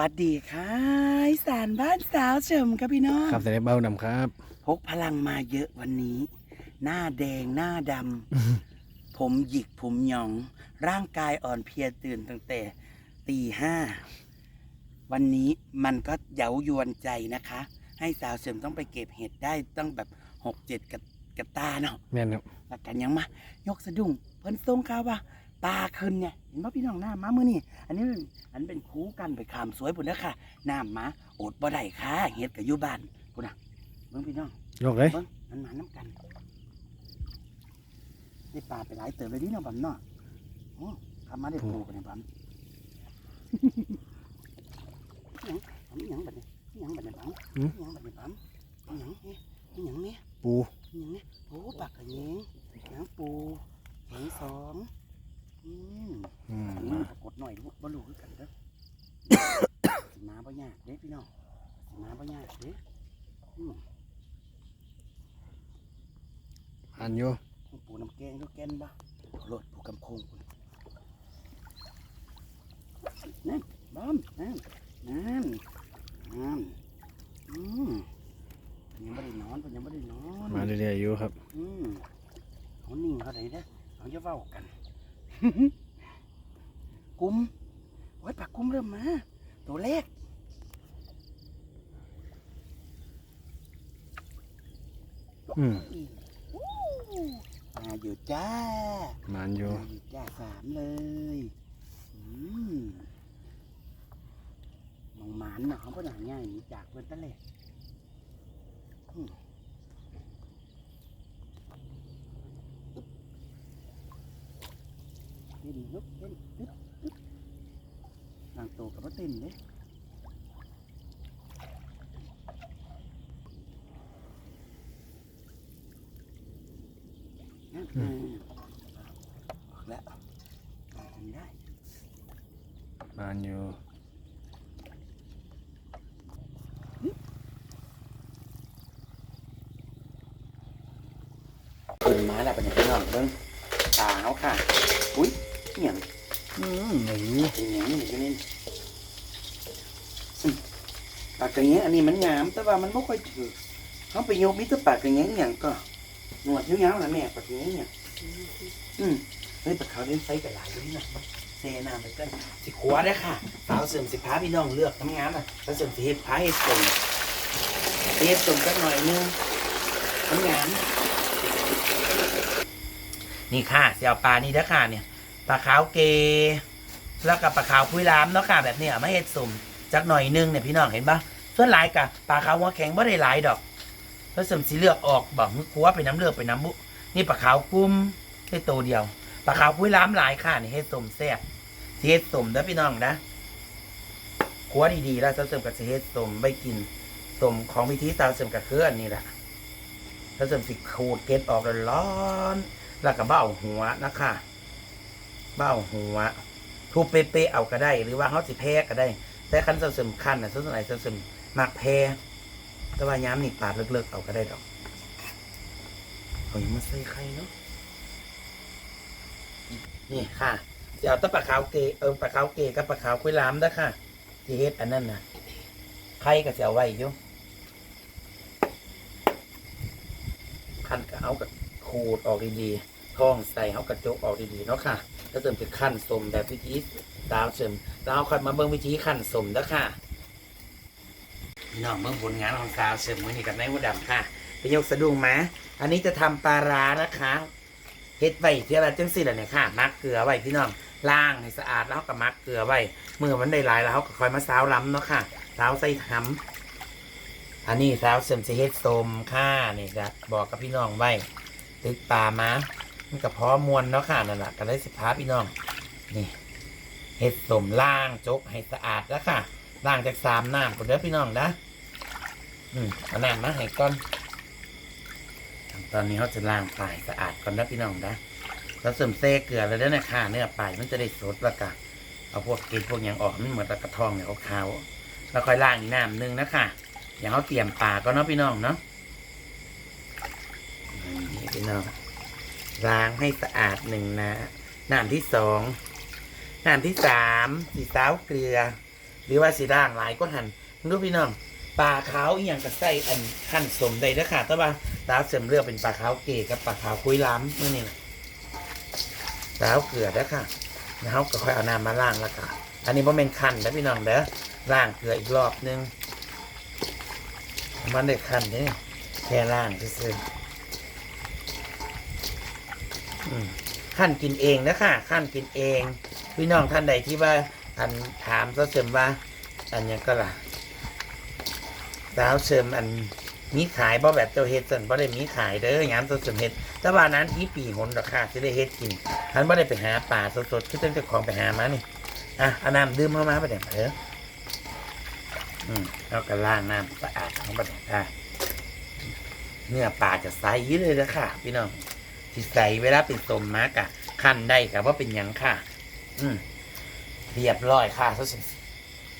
วัสดีค่ะอีสารบ้านสาวเฉิมครับพี่น้องครับแต่ได้เบ้านำครับ พกพลังมาเยอะวันนี้ หน้าแดงหน้าดำ ผมหยิกผมหยอง ร่างกายอ่อนเพลียตื่นตั้งแต่ตีห้า วันนี้มันก็เย้ายวนใจนะคะ ให้สาวเฉิมต้องไปเก็บเห็ดได้ต้องแบบหกเจ็ดกระกระตาเนาะแม่นครับ แล้วกันยังมายกสะดุ้งเพิ่นทรงข่าวว่า ปลาขึ้นเนี่ยเห็นป่ะพี่น้องหน้ามาเมื่อนี่อันนี้เป็นอันเป็นคูกันไปขามสวยปุ่นนะค่ะน้ำมาโอดบ่ได้ค่ะเฮ็ดกับอยู่บ้านปุ่นน่ะเบิ่งพี่น้องยกเลยเบิ่งมันมาน้ำกันได้ปลาไปหลายเติบเลยนี่เนาะบัมเนาะโอ้ทำมาได้ปูกันเนี่ยบัมอิหยังบัมอิหยังบัดเนี่ยอิหยังบัดเนี่ยบัมอิหยังบัดเนี่ยบัมอิหยังเนี่ยอิหยังเนี่ยปูอย่างนี้โอ้ปากกระเยงน้ำปูแข็งสองอืม อืม อันนี้ปรากฏหน่อยลูกบ่รู้คือกันเด้อ สิมาบ่ยากเด้พี่น้องสิมาบ่ยากเด้อืม อันอยู่ ปูน้ำแกงลูกแกนบ่โลดปูกำโคงคุณ นั่นบ้อมนั่นนั่นนั่นอืมเพิ่นยังไม่ได้นอนเพิ่นยังไม่ได้นอนมาเรื่อยๆอยู่ครับ อืมเขานิ่งเขาไหนเด้อเขาจะเว้ากัน กุ้มโอ้ยปากกุ้มเริ่มมา ตัวเล็กอือืมมาอยู่จ้า มันอยู่มาอยู่จ้าสามเลย อืม มองหมานหนะเขาเพิ่นหาง่ายนีจากเพิ่อนตะเลยอืมเต้นลุกเต้นตึ๊บตึ๊บนางโตกับว่าเต้นเด้ออกแล้วมาทำได้มันอยู่ ปิดมาแล้วเป็นยังไงน้องเบิ้งตาเขาค่ะ อุ้ยเหี่ยงอืมหนูเหี่ยงนี่ก็นี่อืมปากกระเงี้ยอันนี้มันงาม แต่ว่ามันไม่ค่อยถือเขาไปโยกมิตรปากกระเงี้ยอย่างก็หนวดยาวๆนะแม่ปากกระเงี้ยเนี่ยอืมเฮ้ยปากเขาเล่นไซส์กับหลายด้วยนะเซน้ำไปกันสิขวาได้อค่ะสาวเสริมสิพาพี่น้องเลือกทำงานอะแล้วเสริมสิเฮ็ดพาเฮ็ดส่งเฮ็ดส่งกันหน่อยนึงทำงาน นี่ค่ะเสี่ยวปลานี่เด้อค่ะเนี่ยปลาขาวเกแล้วกับปลาขาวพุ้ยลามเนาะค่ะแบบนี้ไม่เห็ดสุ่มจักหน่อยนึงเนี่ยพี่น้องเห็นปะส่วนหลายกับปลาขาวหัวแข็งไม่ได้หลายดอกแล้วสุ่มสีเลือกออกบอกมือคัวไปน้ำเลือกไปน้ำบุนี่ปลาขาวกุ้มแค่ตัวเดียวปลาขาวพุ้ยลามหลายค่ะนี่เห็ดสุ่มแซ่บเห็ดสุ่มเด้อพี่น้องนะคัวดีๆแล้วเสริมกับเห็ดสุ่มไปกินสุ่มของพิธีสาเสริมกับเคลื่อนนี่แหละแล้วเสริมสิขูดเก็ดออกร้อน แล้วก็เบ้าหัวนะคะ เบ้าหัวทุบเป๊ะๆเอาก็ได้ หรือว่าเขาสิแพ้ก็ได้ แต่คันสำคัญนะส่วนไหนสำมักแพ้แต่ว่าย้ำนี่ปาดเลิกๆเอาก็ได้ดอกเอาอย่ามาใส่ไข่เนาะนี่ค่ะจะเอาตะปลาขาวเกเออปลาขาวเกกับปลาขาวคุยลามเด้ค่ะที่เฮ็ดอันนั้นนะไข่ก็จะเอาไว้อยู่คันก็เอากับขูดออกดีๆ ท้องใส่เอากระจกออกดีๆเนาะค่ะแล้วเติมเป็นขั้นสมแบบวิธีดาวเสริมดาวค่อยมาเบิ่งวิธีขั้นสมแล้วค่ะพี่น้องเบิ่งผลงานของดาวเสริมมือนี้กับนายหัวดำค่ะเป็นยกสะดุ้งมาอันนี้จะทำปลาร้านะคะเฮ็ดไว้เพื่ออะไรจังสิล่ะเนี่ยค่ะมักเกลือไว้พี่น้องล้างให้สะอาดแล้วก็มักเกลือไว้เมื่อมันได้หลายแล้วเขาก็คอยมาซาวล้ำเนาะค่ะซาวใส่หำอันนี้ซาวเสริมสิเฮ็ดสมค่ะนี่จะบอกกับพี่น้องไว้ตึกปลามา มันก็พอมวนเนาะค่ะนั่นแหละก็ได้สิพาพี่น้อง นี่เห็ดสมล่างจกให้สะอาดแล้วค่ะล่างจากสามน้ำก่อนเด้อพี่น้องนะอืมเอาน้ำมาให้ก่อนตอนนี้เขาจะล้างปลายสะอาดก่อนนะพี่น้องนะแล้วเสริมเซเกลือแล้วด้อนะค่ะเนื้อปลายมันจะได้สดแล้วก็เอาพวกกินพวกอย่างออกมันเหมือนตะกระทองเนี่ยขาวๆแล้วค่อยล้างอีกน้ำหนึงนะค่ะอย่างเขาเตรียมปลาก็เนาะพี่น้องเนาะนี่พี่น้อง ล้างให้สะอาดหนึ่งนะน้ำที่สองน้ำที่สามสีสาวเกลือ หรือว่าสีด่างหลายก็หันดูพี่น้องปลาขาวอีหยังก็ใส่อันขั้นสมได้แล้วค่ะแต่ว่าดาเสริมเลือกเป็นปลาขาวเก๋กับปลาขาวคุยล้ำเมื่อนี่นะดาวเกลือแล้ค่ะแล้วเขาก็ค่อยเอาน้ำมาล้างล้วค่ะ อันนี้ว่าเป็นคันนะพี่น้องเด้อล้างเกลืออีกรอบนึงมันได้คันนี่แค่ล้างซื่อ ขั้นกินเองนะค่ะขั้นกินเอง พี่น้องท่านใดที่ว่าอันถามก็เสริมว่า อันยังก็ล่ะดาวเสริมอันมีขายบ่แบบเจ้าเฮ็ดส่วนบ่ได้มีขายเด้อยามตัวเสริมเฮ็ดแต่ว่านั้นที่ปีหนดอกค่ะสิได้เฮ็ดกินท่านบ่ได้ไปหาป่าสดๆคือตั้งแต่ของไปหามานี่อะเอาน้ำดื่มเข้ามาไปเดี๋ยวเถอะอืมแล้วก็ล้างน้ำสะอาดของบัดนี้ค่ะเนื้อปลาจะใสเลยนะค่ะ พี่น้อง ที่ใสเวลาเป็นต้มมากอะขั้นได้กับว่าเป็นหยังค่ะ อืมเรียบร้อยค่ะสาว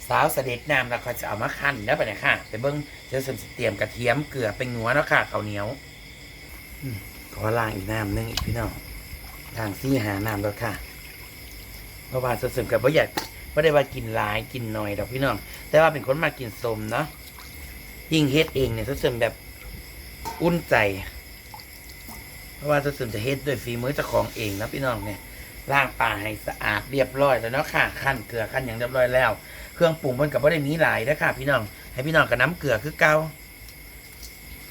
สาวเสด็จน้ำแล้วก็จะเอามาขั้นแล้วไปเนี่ยค่ะไปเบิ้งเจะเสริมสิเตรียมกระเทียมเกลือเป็นหัวแล้วค่ะข้าวเหนียวอขอล้างอีกน้ำหนึงอีกพี่น้องล้างซี่หาน้ำแล้วค่ะเพราะว่าเสริมกับว่าอยากไม่ได้ว่ากินหลายกินหน่อยดอกพี่น้อง แต่ว่าเป็นคนมากินสมเนาะยิ่งเฮ็ดเองเนี่ยเสริมแบบอุ่นใจ ราะว่าเสริมจะเฮ็ดด้วยฝีมือเจ้าของเองนะพี่น้องเนี่ยล้างปลาให้สะอาดเรียบร้อยแล้วเนาะค่ะขั้นเกลือขั้นอย่างเรียบร้อยแล้ว เครื่องปรุงมันกับว่าได้มีหลายนะค่ะ พี่น้องให้พี่น้องกับน้ำเกลือคือเก่า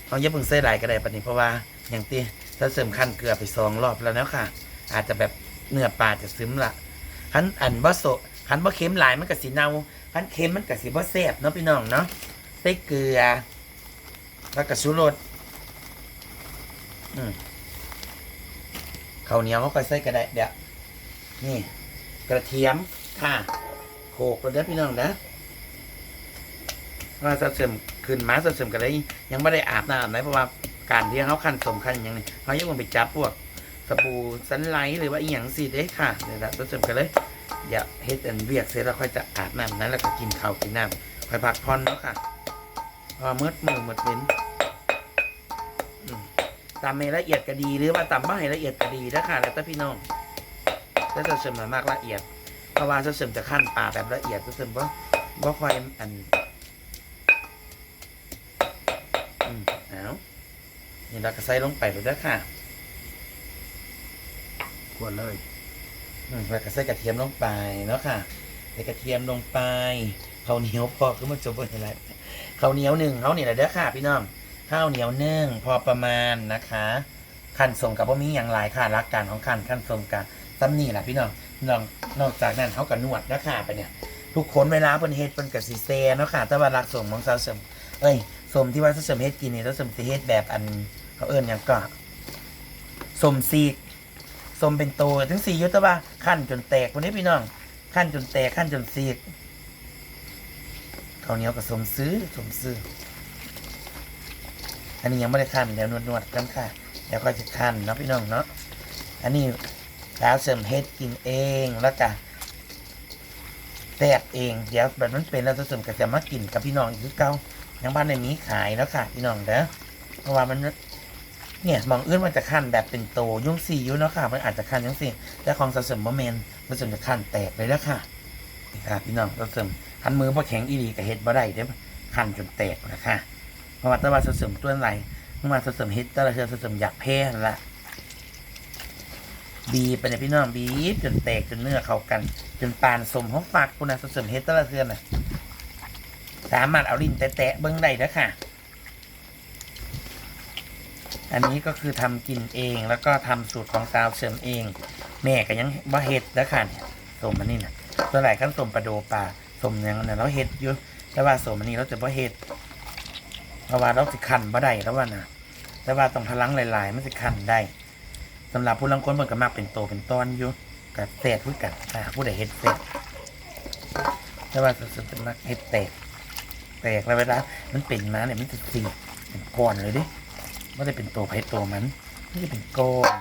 เอาเยอะเพิ่งใส่หลายก็ได้ปะนี้เพราะว่าอย่างที่ถ้าเสริมขั้นเกลือไปสองรอบแล้วเนาะค่ะ อาจจะแบบเนื้อปลาจะซึมละขั้นอันบ่โซขั้นบ่เค็มหลายมันก็สีเนาขั้นเค็มมันก็สีบ่แซ่บเนาะพี่น้องเนาะใส่เกลือแล้วก็ชูรสอืม ข้าวเหนียวเขาก็ใส่ก็ได้เดี๋ยวนี่ กระเทียมค่ะโขกแล้วเด้อพี่น้องนะว่าสะเสริมขึ้นมาสะเสริมกันเลยยังไม่ได้อาบน้ำอาบไหนเพราะว่าการที่เขาขั้นสมขั้นอย่างนี้เขายังคงไปจับพวกสบู่สันไลท์หรือว่าอีหยังสิเด้ค่ะเดี๋ยวเราสะเสริมกันเลยอย่าเฮ็ดอันเวียกเสร็จแล้วค่อยจะอาบน้ำนั้นแล้วก็กินข้าวกินน้ำค่อยพักผ่อนเนาะค่ะพอมืดมือมืดเว้น ตำให้ละเอียดก็ดีหรือว่าตำไม่ให้ละเอียดก็ดีนะค่ะแล้วแต่พี่น้องแล้วจะเสริมมากละเอียดเพราะว่าจะเสริมจะขั้นปลาแบบละเอียดจะเสริมว่าว่าค่อยอันอืมเอานี่เราก็ใส่ลงไปเลยนะค่ะกวนเลยอืมแล้วก็ใส่กระเทียมลงไปเนาะค่ะใส่กระเทียมลงไปข้าวเหนียวพอคือมันจบอะไรข้าวเหนียวหนึ่งเขาเนี่ยแหละเด้อค่ะ พี่น้อง ข้าวเหนียวนึ่งพอประมาณนะคะขั้นส่งกับว่ามีอย่างไรค่ะรักการของขั้นขั้นส่งกันซ้ำนี่แหละพี่น้องน้องนอกจากนั้นเขากับนวดนะค่ะไปเนี่ย ทุกคนเวลาเพิ่นเฮ็ดเพิ่นกับสีเซเนาะค่ะแต่ว่ารักส่งของสาวเสริมเอ้ยสมที่ว่าสาวเสริมเฮ็ดกินนี่สาวเสริมสิเฮ็ดแบบอันเขาเอิ้นหยังก็สมซีสมเป็นโตถึงสี่ยุตว่าขั้นจนแตกวันนี้พี่น้องขั้นจนแตกขั้นจนซีกข้าวเหนียวกับสมซื้อสมซื้อ อันนี้ยังไม่ได้ขั้นเดี๋ยวนวดๆกันค่ะเดี๋ยวก็จะขั้นเนาะพี่น้องเนาะอันนี้สาวเสริมเฮ็ดกินเองแล้วก็แตกเองเดี๋ยวแบบนั้นเป็นแล้วจะเสริมก็จะมากินกับพี่น้องอีกคือเก่ายังบ้านในมีขายแล้วค่ะพี่น้องเด้อเพราะว่ามันเนี่ยมองอื่นมันจะขั้นแบบเป็นโตยุ่งสี่ยุ่เนาะค่ะมันอาจจะขั้นยุ่งสี่แต่ของสะเสริมบะเมนสะเสริมจะขั้นแตกเลยแล้วค่ะนี่ค่ะพี่น้องสะเสริมคันมือพอแข็งอีดีกับเฮ็ดบ่ได้เด้อขั้นจนแตกนะค่ะ เพราะว่าแตว่าสะเสริมตัวไหนเมื่อมาสะเสริมเฮ็ดแต่ละเทือสะเสริมอยากแพ้ละบีไปเนี่ยพี่น้องบีจนแตกจนเนื้อเข้ากัน จนปานสมห้องฝากคุณนะสะเสริมเฮ็ดแตละเทือนน่ะสามารถเอาลิ้นแตะเบิ้งได้แล้ค่ะ อันนี้ก็คือทำกินเองแล้วก็ทำสูตรของสาวเสริมเอง แม่ก็ยังบ่าเฮ็ดแล้วค่ะเนี่ยสมมันนี่นะตัวไหนขั้นสมปลาโดปลาสมยังน่ะเราเฮ็ดอยู่แต่ว่าสมอันนี้เราจะบ่าเฮ็ด เพราะว่าเราสิคันบ่ได้แล้วว่าน่ะแต่ว่าต้องพลังหลาย ๆ มันสิคันได้สำหรับผู้ลังคนมันก็มักเป็นโตเป็นตอนอยู่กับแตกคือกันอ่าผู้ใดเฮ็ดแตกแต่ว่าสุดๆจะมักเฮ็ดแตกแตกแล้วเวลามันเป็นมาเนี่ยมันจะสีดเป็นก้อนเลยดิไม่ได้เป็นตัวไผ่ตัวมันมันจะเป็นก้อน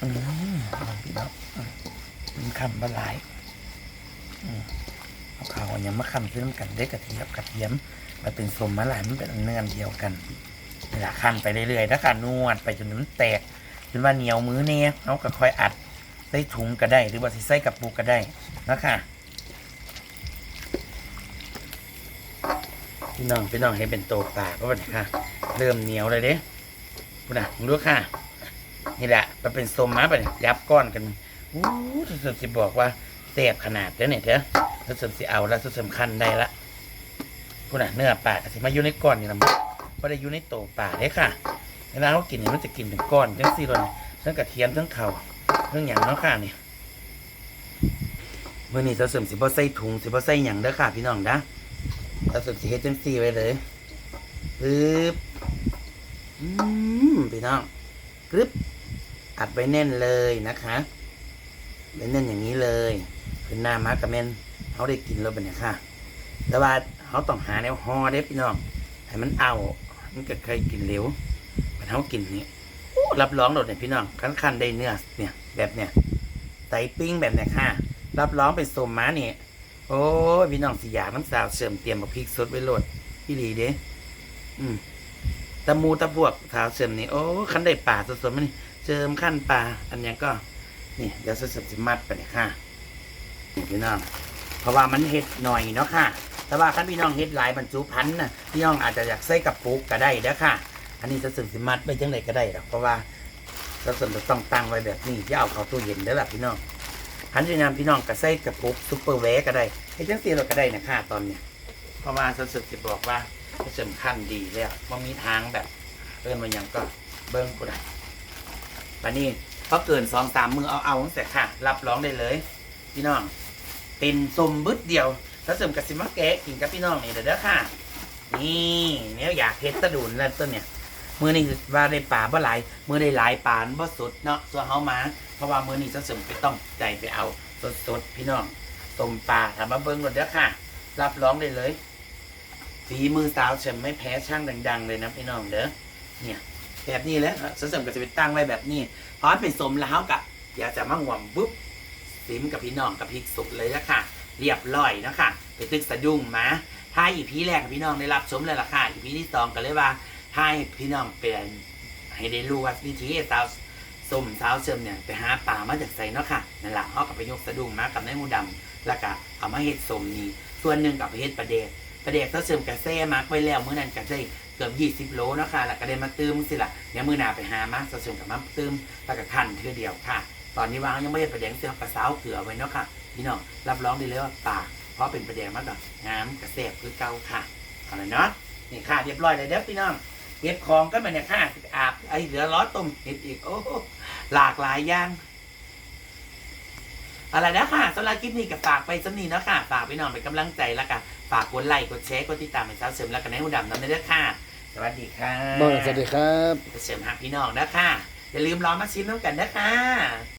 อืมลองพี่น้องมันคำบหลายอืม เอาข้าวอันยังมาคั่นเพื่อกันได้กระเทียมกระเทียมมันเป็นสมมาหลายมันเป็นเนื้อเดียวกันเวลาคั่นไปเรื่อยๆนะค่ะนวดไปจนมันแตกจนว่าเหนียวมือเนี่ยเอาก็ค่อยอัดใส่ถุงก็ได้ หรือว่าใส่กระปุกก็ได้นะคะพี่น้องพี่น้องให้เป็นโตปลาก็ราะค่ะ เริ่มเหนียวเลยเด้คุณน่ะดูค่ะนี่แหละมันเป็นโซมมาไปยับก้อนกันอู้สุดๆจะบอกว่าเสียบขนาดเด้เนี่ยเถอ สุดๆสิเอาแล้วสุดสำคัญได้ละพูดนะเนื้อปลาสิมาอยู่ในก้อนนี่นะไม่ได้อยู่ในโตปลาเด้ค่ะเวลาเขากินเนี่ยมันจะกินเป็นก้อนจังซี่เลยทั้งกระเทียมทั้งเข่าทั้งอย่างเนาะค่ะนี่เมื่อนี้เราเสริมสิบ่ใส่ถุงสิบ่ใส่หยังเด้อค่ะ พี่น้องนะเราเสริมสิเฮ็ดจังซี่ไว้เลยปึ๊บอืมพี่น้องกรึบอัดไว้แน่นเลยนะคะไว้แน่นอย่างนี้เลยคือหน้ามากับแมน เขาได้กินแล้วเป็นเนี่ยค่ะ แต่ว่าเขาต้องหาแนวห่อเด้พี่น้องให้มันเอา มันก็เคยกินเร็วมันเขากินนี้รับรองโดดเนี่ยพี่น้องคันคันๆได้เนื้อเนี่ย แบบเนี่ยไตปิ้งแบบเนี่ยค่ะ รับรองเป็นสมมาเนี่ยโอ้พี่น้องสิอยากน้ำสาวเสริมเตรียมกับพริกสดไว้โหลดพี่ดีเด้อืมตะมูตะพวกสาวเสริมนี่โอ้คันได้ป่าสดๆมันนี่เจิมขั้นปลาอันนี้ก็ นี่เดี๋ยวจะสับสิมัดไปเนี่ยค่ะพี่น้อง ราะว่ามันเห็ดหน่อยเนาะค่ะ แต่ว่าขั้นพี่น้องเห็ดหลายบรรจุพันธุ์นะพี่น้องอาจจะอยากใส่กับปุกก็ได้เด้อค่ะ อันนี้จะสึงสิมัดไปจังไรก็ได้หรอกเพราะว่าจะส่วนจะต้องตั้งไว้แบบนี้อย่เอาเข้าตู้เย็นเด้อล่ะพี่น้องพันธุ์นามพี่น้องก็ใส่กับปุกซุปเปอร์แวร์ก็ได้ให้จังสีเราก็ได้นะค่ะตอนเนี้ยเพราะว่าจะสึกสิบอกว่าจะสำคัญดีแล้วว่ามีทางแบบเอิ้นมายังก็เบิ้งกูได้วันนี้พอเกินสองสามมือเอาเอาตั้งแต่ค่ะ รับรองได้เลย พี่น้อง เป็นสมบึดเดียวแล้วเสริมกับซิมาแกะกินกับพี่น้องนี่เด้อเด้อค่ะ นี่เนี่ยอยากเฮ็ดตะดุนแล้วต้นเนี่ยมือนี้ว่าได้ป่าบ่หลายมือได้หลายป่านบ่สดเนาะส่วนเฮามาเพราะว่ามือนี้จะเสริมไปต้องใจไปเอาสดๆพี่น้องต้มปลาถามมาเบิ่งหมดเด้อค่ะ รับร้องได้เลยฝีมือสาวเฉิมไม่แพ้ช่างดัง ๆ เลยนะพี่น้องเด้อเนี่ยแบบนี้แหล้วสนสมก็จะไปตั้งไว้แบบนี้พราะเป็นสมแล้วกับอยากจะมาห่วงปุ๊บ ซิมกับพี่น้องกับพริกสุกเลยละค่ะ เรียบร้อยนะค่ะไปตึกสะดุ้งมาถ้าอีพีแรกกับพี่น้องได้รับชมเลยละค่ะอีพีที่สองก็เลยว่าถ้าให้พี่น้องเป็นให้ได้รู้ว่าวิธีสาวสมสาวเชิมเนี่ยไปหาป่ามาจากไสเนาะค่ะนั่นแหละเขากับไปยกสะดุ้งมากับนายหมูดำแล้วก็เอามาเฮ็ดสมนี่ส่วนหนึ่งกับเฮ็ดประเดกประเดกเขาเชิมกระเซ่มาไว้แล้วเมื่อนั้นกระเซ่เกือบยี่สิบโลเนาะค่ะแล้วก็ได้มาตื้มสิล่ะเดี๋ยมือหนาไปหามาสะสมกับมาตื้มแล้วก็ขันเทือเดียวค่ะ ตอนนี้วางยังไม่ได้ประเด็นเสื้อกระเซ้าเกลือไว้เนาะค่ะพี่น้องรับรองได้เลยว่าปากเพราะเป็นประเด็นมากกว่างามกระเสบคือเก่าค่ะเอาละเนาะนี่ค่ะเรียบร้อยเลยเด้อพี่น้องเก็บของก็มาเนี่ยค่ะอาบไอ้เหลือร้อต้มเห็ดอีกโอ้โหหลากหลายอย่างอะไรนะค่ะสำหรับคลิปนี้กับฝากไปสำนีเนาะค่ะฝากพี่น้องเป็นกำลังใจแล้วกันฝากกดไลค์กดแชร์กดติดตามให้สาวเสริมแล้วกันในหูดำน้ำเด้อค่ะ สวัสดีค่ะบอกสวัสดีครับเสริมหักพี่น้องนะค่ะอย่าลืมรอมาชิมน้ำกันนะค่ะ